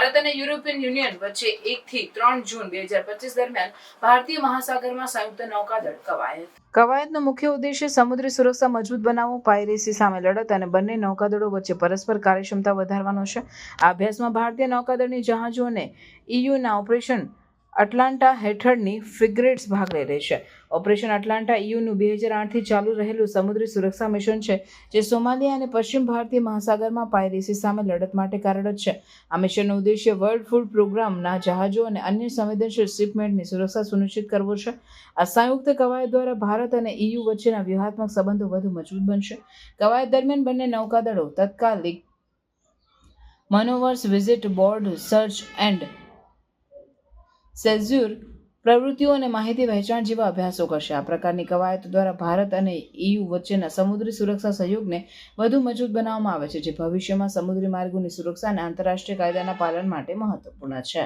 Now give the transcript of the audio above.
ભારત અને European union વચ્ચે એકથી ત્રણ જૂન બે હજાર પચીસ દરમિયાન ભારતીય મહાસાગરમાં સંયુક્ત નૌકાદળ કવાયત. કવાયતનો મુખ્ય ઉદ્દેશ્ય સમુદ્ર સુરક્ષા મજબૂત બનાવવું, પાયરેસી સામે લડત અને બંને નૌકાદળો વચ્ચે પરસ્પર કાર્યક્ષમતા વધારવાનો છે. આ અભ્યાસમાં ભારતીય નૌકાદળની જહાજો અને ઇયુના ઓપરેશન અટલાન્ટા હેઠળની ફિગરેટ્સ ભાગ લઈ રહી છે. ઓપરેશન અટલાન્ટા યુનું બે હજાર આઠથી ચાલુ રહેલું સમુદ્રી સુરક્ષા મિશન છે, જે સોમાલિયા અને પશ્ચિમ ભારતીય મહાસાગરમાં પાયરેસી સામે લડત માટે કાર્યરત છે. આ મિશનનો ઉદ્દેશ્ય વર્લ્ડ ફૂડ પ્રોગ્રામના જહાજો અને અન્ય સંવેદનશીલ શિપમેન્ટની સુરક્ષા સુનિશ્ચિત કરવો છે. આ સંયુક્ત કવાયત દ્વારા ભારત અને ઇયુ વચ્ચેના વ્યૂહાત્મક સંબંધો વધુ મજબૂત બનશે. કવાયત દરમિયાન બંને નૌકાદળો તત્કાલિક manoeuvres visit board search and seizure પ્રવૃત્તિઓ અને માહિતી વહેંચાણ જેવા અભ્યાસો કરશે. આ પ્રકારની કવાયતો દ્વારા ભારત અને ઇયુ વચ્ચેના સમુદ્રી સુરક્ષા સહયોગને વધુ મજબૂત બનાવવામાં આવે છે, જે ભવિષ્યમાં સમુદ્રી માર્ગોની સુરક્ષા અને આંતરરાષ્ટ્રીય કાયદાના પાલન માટે મહત્વપૂર્ણ છે.